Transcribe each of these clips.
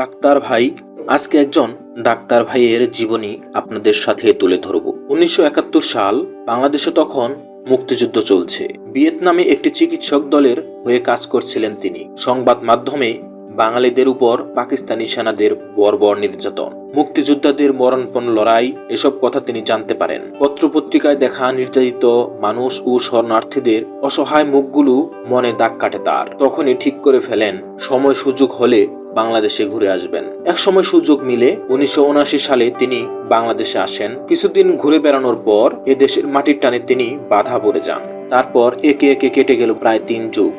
Doctor ভাই, আজকে একজন ডাক্তার ভাইয়ের জীবনী আপনাদের সাথে তুলে ধরব। উনিশশো একাত্তর সাল বাংলাদেশে তখন মুক্তিযুদ্ধ চলছে। ভিয়েতনামে একটি চিকিৎসক দলের হয়ে কাজ করছিলেন তিনি। সংবাদ মাধ্যমে বাঙালিদের উপর পাকিস্তানি সেনাদের বর্বর নির্যাতন। মুক্তিযোদ্ধাদের মরণপণ লড়াই, এসব কথা তিনি জানতে পারেন। পত্রপত্রিকায় দেখা নির্যাতিত মানুষ ও শরণার্থীদের অসহায় মুখগুলো মনে দাগ কাটে তার। তখনই ঠিক করে ফেলেন, সময় সুযোগ হলে বাংলাদেশে ঘুরে আসবেন। এক সময় সুযোগ মিলে উনিশশো সালে তিনি বাংলাদেশে আসেন। কিছুদিন ঘুরে বেড়ানোর পর এ দেশের মাটির টানে তিনি বাধা পড়ে যান। তারপর একে একে কেটে গেল প্রায় তিন যুগ।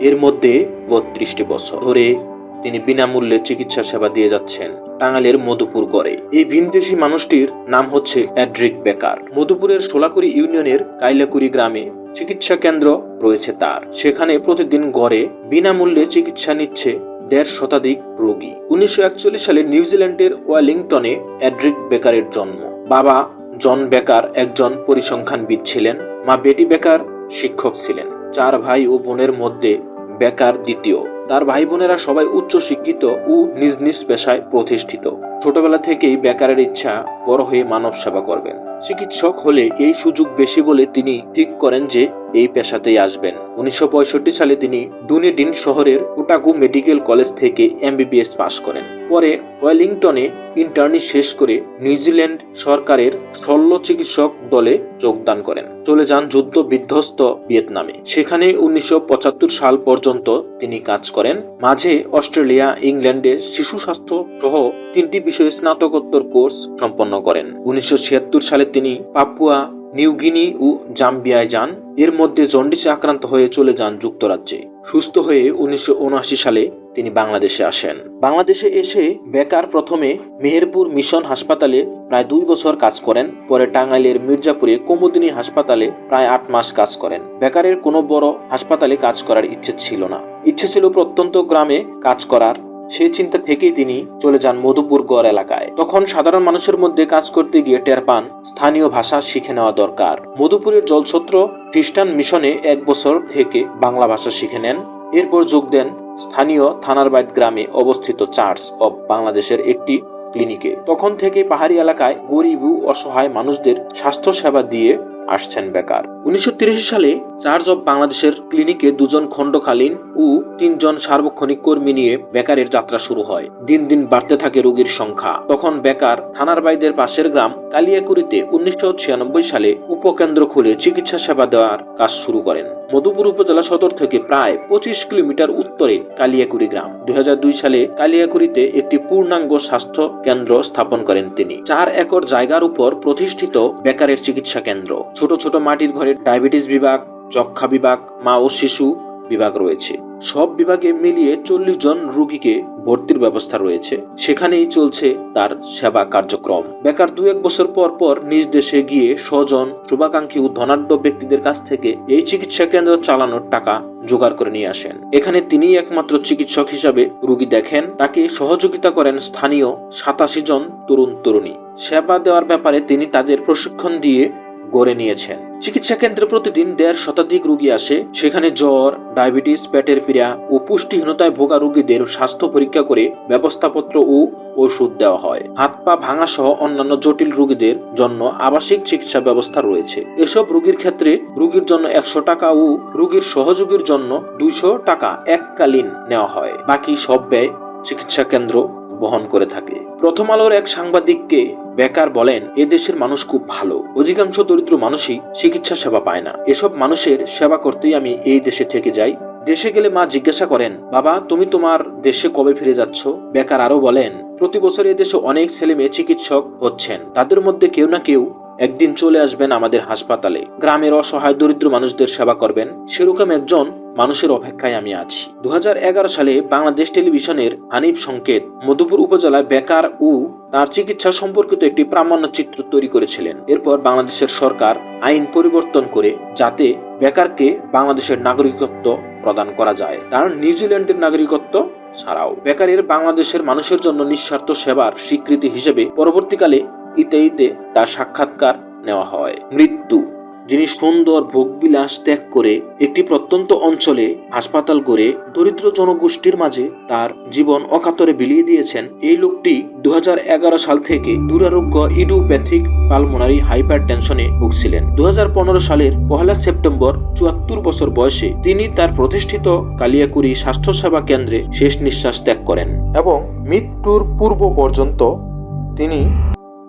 এর মধ্যে বত্রিশটি বছর ধরে তিনি বিনামূল্যে চিকিৎসা সেবা দিয়ে যাচ্ছেন টাঙ্গাইলের মধুপুর গড়ে। এই ভিনদেশি মানুষটির নাম হচ্ছে অ্যাড্রিক বেকার। মধুপুরের সোলাকুড়ি ইউনিয়নের কাইলাকুড়ি গ্রামে চিকিৎসা কেন্দ্র রয়েছে তার। সেখানে প্রতিদিন গড়ে বিনামূল্যে চিকিৎসা নিচ্ছে দেড় শতাধিক রোগী। উনিশশো একচল্লিশ সালে নিউজিল্যান্ডের ওয়েলিংটনে অ্যাড্রিক বেকারের জন্ম। বাবা জন বেকার একজন পরিসংখ্যানবিদ ছিলেন, মা বেটি বেকার শিক্ষক ছিলেন। চার ভাই ও বোনের মধ্যে বেকার দ্বিতীয়। তার ভাই বোনেরা সবাই উচ্চ শিক্ষিত ও নিজ নিজ পেশায় প্রতিষ্ঠিত। ছোটবেলা থেকেই বেকারের ইচ্ছা বড় হয়ে মানব সেবা করবেন। চিকিৎসক হলে এই সুযোগ বেশি বলে তিনি ঠিক করেন যে এই পেশাতেই আসবেন। উনিশশো পঁয়ষট্টি সালে তিনি দুনেডিন শহরের ওটাকু মেডিকেল কলেজ থেকে এমবিবিএস পাশ করেন। পরে ওয়েলিংটনে ইন্টার্নি শেষ করে নিউজিল্যান্ড সরকারের শল্য চিকিৎসক দলে যোগদান করেন। চলে যান যুদ্ধ বিধ্বস্ত ভিয়েতনামে। সেখানে উনিশশো পঁচাত্তর সাল পর্যন্ত তিনি কাজ করেন। মাঝে অস্ট্রেলিয়া, ইংল্যান্ডে শিশু স্বাস্থ্য সহ তিনটি বিষয়ে স্নাতকোত্তর কোর্স সম্পন্ন করেন। উনিশশো সালে তিনি পাপুয়া নিউগিনি ও জাম্বিয়ায় যান। এর মধ্যে জন্ডিসে আক্রান্ত হয়ে চলে যান যুক্তরাজ্যে। সুস্থ হয়ে উনিশশো উনআশি সালে তিনি বাংলাদেশে আসেন। বাংলাদেশে এসে বেকার প্রথমে মেহেরপুর মিশন হাসপাতালে প্রায় দুই বছর কাজ করেন। পরে টাঙ্গাইলের মির্জাপুরে কুমুদিনী হাসপাতালে প্রায় আট মাস কাজ করেন। বেকারের কোনো বড় হাসপাতালে কাজ করার ইচ্ছে ছিল না। ইচ্ছে ছিল প্রত্যন্ত গ্রামে কাজ করার। সেই চিন্তা থেকেই তিনি চলে যান মধুপুর গড় এলাকায়। তখন সাধারণ মানুষের মধ্যে কাজ করতে গিয়ে টের পান স্থানীয় ভাষা শিখে নেওয়া দরকার। মধুপুরের জলছত্র খ্রিস্টান মিশনে এক বছর থেকে বাংলা ভাষা শিখে নেন। এরপর যোগ দেন স্থানীয় থানারবাইদ গ্রামে অবস্থিত চার্চ অব বাংলাদেশের একটি ক্লিনিকে। তখন থেকে পাহাড়ি এলাকায় গরিব ও অসহায় মানুষদের স্বাস্থ্য সেবা দিয়ে আসছেন বেকার। উনিশশো সালে চার্চ অব বাংলাদেশের ক্লিনিকে দুজন খণ্ডকালীন ও তিনজন সার্বক্ষণিক কর্মী নিয়ে বেকারের যাত্রা শুরু হয়। দিন দিন বাড়তে থাকে রোগীর সংখ্যা। তখন বেকার থানার বাইদের পাশের গ্রাম কালিয়াকুড়িতে উনিশশো ছিয়ানব্বই সালে উপকেন্দ্র খুলে চিকিৎসা সেবা দেওয়ার কাজ শুরু করেন। মধুপুর উপজেলা সদর থেকে প্রায় পঁচিশ কিলোমিটার উত্তরে কালিয়াকুড়ি গ্রাম। দুই হাজার দুই সালে কালিয়াকুড়িতে একটি পূর্ণাঙ্গ স্বাস্থ্য কেন্দ্র স্থাপন করেন তিনি। চার একর জায়গার উপর প্রতিষ্ঠিত বেকারের চিকিৎসা কেন্দ্র। ছোট ছোট মাটির ঘরে ডায়াবেটিস বিভাগ যক্ষা বিভাগ, মা ও শিশু বিভাগ রয়েছে। সব বিভাগে মিলিয়ে চল্লিশ জন রোগীকে ভর্তির ব্যবস্থা রয়েছে। সেখানেই চলছে তার সেবা কার্যক্রম। বেকার দু এক বছর পর পর নিজ দেশে গিয়ে স্বজন, শুভাকাঙ্ক্ষী ও ধনাঢ্য ব্যক্তিদের কাছ থেকে এই চিকিৎসা কেন্দ্র চালানোর টাকা জোগাড় করে নিয়ে আসেন। এখানে তিনি একমাত্র চিকিৎসক হিসাবে রুগী দেখেন। তাকে সহযোগিতা করেন স্থানীয় সাতাশি জন তরুণ তরুণী সেবা দেওয়ার ব্যাপারে তিনি তাদের প্রশিক্ষণ দিয়ে গড়ে নিয়েছেন চিকিৎসা কেন্দ্রে প্রতিদিন দেড় শতাধিক রোগী আসে। সেখানে জ্বর, ডায়াবেটিস, পেটের পীড়া ও পুষ্টিহীনতায় ভোগা রোগীদের স্বাস্থ্য পরীক্ষা করে ব্যবস্থাপত্র ও ওষুধ দেওয়া হয়। হাত পা ভাঙা সহ অন্যান্য জটিল রোগীদের জন্য আবাসিক চিকিৎসা ব্যবস্থা রয়েছে। এসব রোগীর ক্ষেত্রে রোগীর জন্য একশো টাকা ও রোগীর সহযোগীর জন্য দুইশো টাকা এককালীন নেওয়া হয়। বাকি সব ব্যয় চিকিৎসা কেন্দ্র বহন করে থাকে। প্রথম আলোর এক সাংবাদিককে বেকার বলেন, এ দেশের মানুষ খুব ভালো। অধিকাংশ দরিদ্র মানুষই চিকিৎসা সেবা পায় না। এসব মানুষের সেবা করতেই আমি এই দেশে থেকে যাই। দেশে গেলে মা জিজ্ঞাসা করেন, বাবা, তুমি তোমার দেশে কবে ফিরে যাচ্ছ? বেকার আরও বলেন, প্রতি বছর এ দেশে অনেক ছেলে মেয়ে চিকিৎসক হচ্ছেন। তাদের মধ্যে কেউ না কেউ একদিন চলে আসবেন আমাদের হাসপাতালে। গ্রামের অসহায় দরিদ্র মানুষদের সেবা করবেন। সেরকম একজন মানুষের অপেক্ষায় আমি আছি। দু হাজার এগারো সালে বাংলাদেশ টেলিভিশনের হানিফ সংকেত মধুপুর উপজেলায় বেকার ও তার চিকিৎসা সম্পর্কিত একটি প্রামাণ্য চিত্র তৈরি করেছিলেন। এরপর বাংলাদেশের সরকার আইন পরিবর্তন করে যাতে বেকারকে বাংলাদেশের নাগরিকত্ব প্রদান করা যায়। তার নিউজিল্যান্ডের নাগরিকত্ব ছাড়াও বেকারের বাংলাদেশের মানুষের জন্য নিঃস্বার্থ সেবার স্বীকৃতি হিসেবে পরবর্তীকালে ইতে ইতে তার সাক্ষাৎকার নেওয়া হয়। মৃত্যু যিনি সুন্দর ভোগবিলাস ত্যাগ করে একটি প্রত্যন্ত অঞ্চলে হাসপাতাল করে দরিদ্র জনগোষ্ঠীর মাঝে তার জীবন অকাতরে বিলিয়ে দিয়েছেন, এই লোকটি দু হাজার এগারো সাল থেকে দুরারোগ্য ইডিওপ্যাথিক পালমোনারি হাইপার টেনশনে ভুগছিলেন। দু হাজার পনেরো সালের পহেলা সেপ্টেম্বর চুয়াত্তর বছর বয়সে তিনি তার প্রতিষ্ঠিত কালিয়াকুড়ি স্বাস্থ্যসেবা কেন্দ্রে শেষ নিঃশ্বাস ত্যাগ করেন এবং মৃত্যুর পূর্ব পর্যন্ত তিনি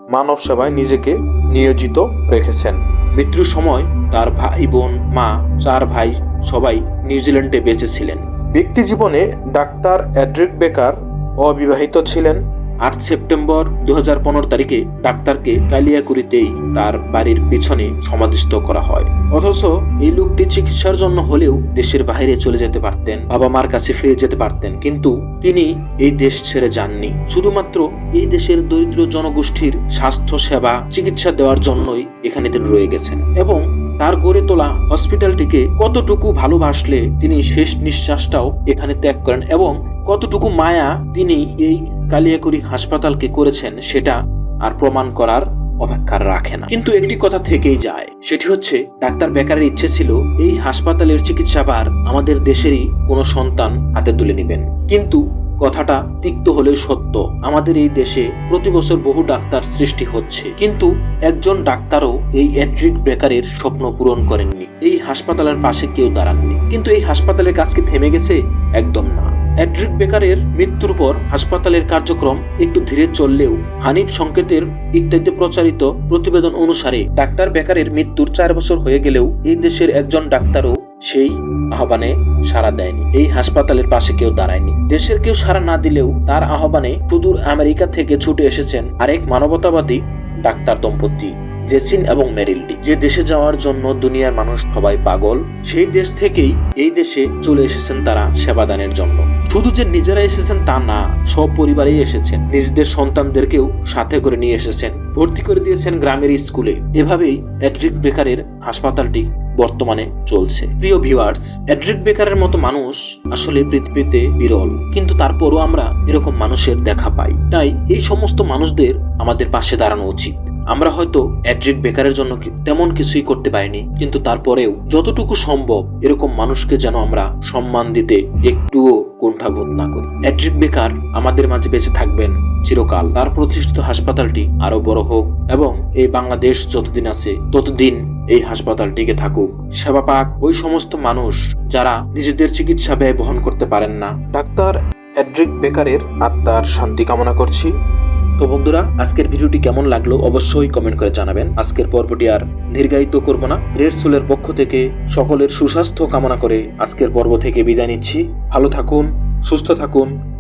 মানব সেবায় নিজেকে নিয়োজিত রেখেছেন। মৃত্যুর সময় তার ভাই বোন, মা, চার ভাই সবাই নিউজিল্যান্ডে বেঁচে ছিলেন। ব্যক্তি জীবনে ডাক্তার অ্যাড্রিক বেকার অবিবাহিত ছিলেন। আট সেপ্টেম্বর দু হাজার পনেরো তারিখে ডাক্তারকে কালিয়াকুড়িতেই তার বাড়ির পিছনে সমাধিস্থ করা হয়। অথচ এই লোকটি চিকিৎসার জন্য হলেও দেশের বাইরে চলে যেতে পারতেন বাবা মার কাছে ফিরে যেতে পারতেন, কিন্তু তিনি এই দেশ ছেড়ে যাননি। শুধুমাত্র এই দেশের দরিদ্র জনগোষ্ঠীর স্বাস্থ্য সেবা, চিকিৎসা দেওয়ার জন্যই এখানে তিনি রয়ে গেছেন এবং তার গড়ে তোলা হসপিটালটিকে কতটুকু ভালোবাসলে তিনি শেষ নিঃশ্বাসটাও এখানে ত্যাগ করেন এবং কতটুকু মায়া তিনি এই কালিয়াকুড়ি হাসপাতালকে করেছেন সেটা আর প্রমাণ করার অপেক্ষা রাখে না। কিন্তু একটি কথা থেকেই যায়, সেটি হচ্ছে ডাক্তার বেকারের ইচ্ছে ছিল এই হাসপাতালের চিকিৎসাবার আমাদের দেশেরই কোনো সন্তান হাতে তুলে নেবেন। কিন্তু কথাটা তিক্ত হলেও সত্য, আমাদের এই দেশে প্রতি বছর বহু ডাক্তার সৃষ্টি হচ্ছে। কিন্তু একজন ডাক্তারও এই অ্যাড্রিক বেকারের স্বপ্ন পূরণ করেননি। এই হাসপাতালের পাশে কেউ দাঁড়াননি। কিন্তু এই হাসপাতালের কাজ কি থেমে গেছে? একদম না। অ্যাড্রিক বেকারের মৃত্যুর পর হাসপাতালের কার্যক্রম একটু ধীরে চললেও হানিফ সংকেতের ইত্যাদি প্রচারিত প্রতিবেদন অনুসারে ডাক্তার বেকারের মৃত্যুর চার বছর হয়ে গেলেও এই দেশের একজন ডাক্তারও সেই আহ্বানে সাড়া দেয়নি। এই হাসপাতালের পাশে কেউ দাঁড়ায়নি। দেশের কেউ সাড়া না দিলেও তার আহ্বানে সুদূর আমেরিকা থেকে ছুটে এসেছেন আরেক মানবতাবাদী ডাক্তার দম্পতি। জেসিন এবং মেরিলটি যে দেশে যাওয়ার জন্য দুনিয়ার মানুষ সবাই পাগল, সেই দেশ থেকেই এই দেশে চলে এসেছেন তারা সেবাদানের জন্য। শুধু যে নিজেরা এসেছেন তা না, সব পরিবারেই এসেছেন। নিজেদের সন্তানদেরকেও সাথে করে নিয়ে এসেছেন। ভর্তি করে দিয়েছেন গ্রামের স্কুলে। এভাবেই অ্যাড্রিক বেকারের হাসপাতালটি বর্তমানে চলছে। প্রিয় ভিউয়ার্স অ্যাড্রিক বেকারের মতো মানুষ আসলে পৃথিবীতে বিরল। কিন্তু তারপরও আমরা এরকম মানুষের দেখা পাই। তাই এই সমস্ত মানুষদের আমাদের পাশে দাঁড়ানো উচিত। আমরা হয়তো অ্যাড্রিক বেকারের জন্য তেমন কিছুই করতে পারিনি, কিন্তু তারপরেও যতটুকু সম্ভব এরকম মানুষকে যেন আমরা সম্মান দিতে একটুও কুণ্ঠাবোধ না করি। অ্যাড্রিক বেকার আমাদের মাঝে বেঁচে থাকবেন চিরকাল। তার প্রতিষ্ঠিত হাসপাতালটি আরও বড় হোক এবং এই বাংলাদেশ যতদিন আছে, ততদিন এই হাসপাতাল টিকে থাকুক। সেবা পাক ওই সমস্ত মানুষ যারা নিজেদের চিকিৎসা ব্যয় বহন করতে পারেন না। ডাক্তার অ্যাড্রিক বেকারের আত্মার শান্তি কামনা করছি। তো বন্ধুরা, আজকের ভিডিওটি কেমন লাগল অবশ্যই কমেন্ট করে জানাবেন। আজকের পর্বটি আর দীর্ঘায়িত করব না। রেড সোলের পক্ষ থেকে সকলের সুস্বাস্থ্য কামনা করে আজকের পর্ব থেকে বিদায় নিচ্ছি। ভালো থাকুন, সুস্থ থাকুন।